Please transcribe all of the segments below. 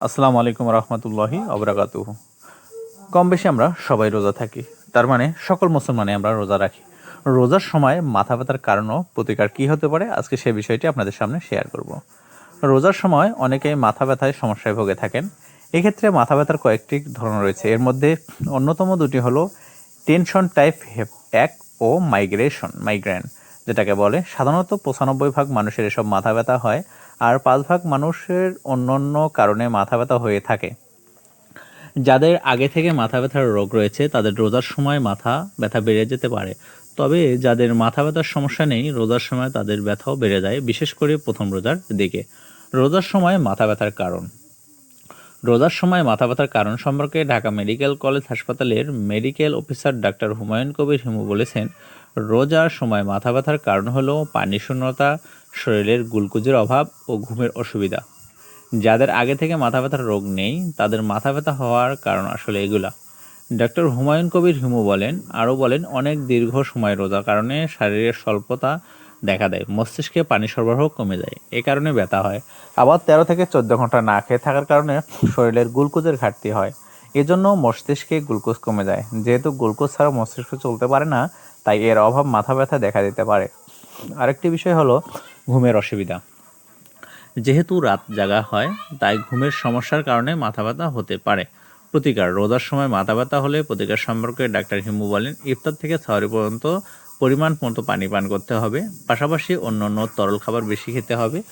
আসসালামু আলাইকুম রহমতুল্লাহি অবরাকাতুহ কম বেশি আমরা সবাই রোজা থাকি, তার মানে সকল মুসলমানে আমরা রোজা রাখি। রোজার সময় মাথা ব্যথার কারণও প্রতিকার কী হতে পারে আজকে সে বিষয়টি আপনাদের সামনে শেয়ার করব। রোজার সময় অনেকেই মাথা ব্যথায় সমস্যায় ভোগে থাকেন। এক্ষেত্রে মাথা ব্যথার কয়েকটি ধরন রয়েছে। এর মধ্যে অন্যতম দুটি হলো টেনশন টাইপ এক ও মাইগ্রেশন মাইগ্রেন যেটাকে বলে সাধারণত পঁচানব্বই ভাগ মানুষের এসব মাথা ব্যথা হয় আর পাঁচ ভাগ মানুষের অন্য অন্য কারণে মাথা ব্যথা হয়ে থাকে। যাদের আগে থেকে মাথা ব্যথার রোগ রয়েছে, তাদের রোজার সময় মাথা ব্যথা বেড়ে যেতে পারে। তবে যাদের মাথা ব্যথার সমস্যা নেই, রোজার সময় তাদের ব্যথাও বেড়ে যায়, বিশেষ করে প্রথম রোজার দিকে। রোজার সময় মাথা ব্যথার কারণ। রোজার সময় মাথা ব্যথার কারণ সম্পর্কে ঢাকা মেডিকেল কলেজ হাসপাতালের medical officer doctor Humayun Kabir Himu বলেছেন, রোজার সময় মাথা ব্যথার কারণ হলো পানি শূন্যতা শরীরের গ্লুকোজের অভাব ও ঘুমের অসুবিধা। যাদের আগে থেকে মাথা ব্যথার রোগ নেই, তাদের মাথা ব্যথা হওয়ার কারণ আসলে এগুলা। ডক্টর হুমায়ুন কবির হিমু বলেন, আরও বলেন, অনেক দীর্ঘ সময় রোজার কারণে শারীরিক স্বল্পতা দেখা দেয়, মস্তিষ্কে পানি সরবরাহ কমে যায়, এ কারণে ব্যথা হয়। আবার তেরো থেকে চোদ্দ ঘণ্টা না খেয়ে থাকার কারণে শরীরের গ্লুকোজের ঘাটতি হয়। এজন্য মস্তিষ্কে গ্লুকোজ কমে যায়, যেহেতু গ্লুকোজ ছাড়া মস্তিষ্ক চলতে পারে না, তাই এর অভাব মাথা ব্যথা দেখা দিতে পারে। আরেকটি বিষয় হলো ঘুমের অসুবিধা। যেহেতু রাত জাগা হয়, তাই ঘুমের সমস্যার কারণে মাথা ব্যথা হতে পারে। প্রতিকার, রোজার সময় মাথা ব্যথা হলে প্রতিকার সম্পর্কে ডাক্তার হিমু বলেন, ইফতার থেকে সাহরি পর্যন্ত পরিমাণ মতো পানি পান করতে হবে। পাশাপাশি অন্য অন্য তরল খাবার বেশি খেতে হবে।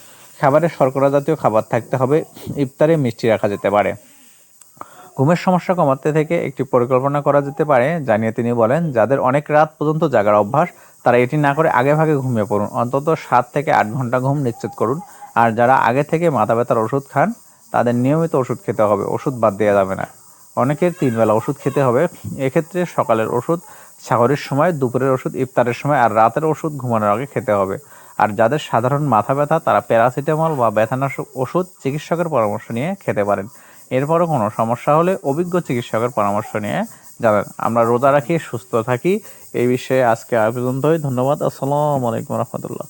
খাবারে শর্করা জাতীয় খাবার থাকতে হবে। ইফতারে মিষ্টি রাখা যেতে পারে। ঘুমের সমস্যা কমাতে থেকে একটি পরিকল্পনা করা যেতে পারে জানিয়ে তিনি বলেন, যাদের অনেক রাত পর্যন্ত জাগার অভ্যাস তারা এটি না করে আগে ভাগে ঘুমিয়ে পড়ুন। অন্তত সাত থেকে আট ঘণ্টা ঘুম নিশ্চিত করুন। আর যারা আগে থেকে মাথা ব্যথার ওষুধ খান, তাদের নিয়মিত ওষুধ খেতে হবে। ওষুধ বাদ দেওয়া যাবে না। অনেকের তিনবেলা ওষুধ খেতে হবে। এক্ষেত্রে সকালের ওষুধ, সাগরের সময়, দুপুরের ওষুধ, ইফতারের সময় আর রাতের ওষুধ ঘুমানোর আগে খেতে হবে। আর যাদের সাধারণ মাথা ব্যথা তারা প্যারাসিটামল বা ব্যথানাশক ওষুধ চিকিৎসকের পরামর্শ নিয়ে খেতে পারেন। এরপরও কোনো সমস্যা হলে অভিজ্ঞ চিকিৎসকের পরামর্শ নিয়ে যাবেন আমরা রোজা রাখি সুস্থ থাকি। এই বিষয়ে আজকে পর্যন্তই। ধন্যবাদ। আসসালামু আলাইকুম রহমতুল্লাহ।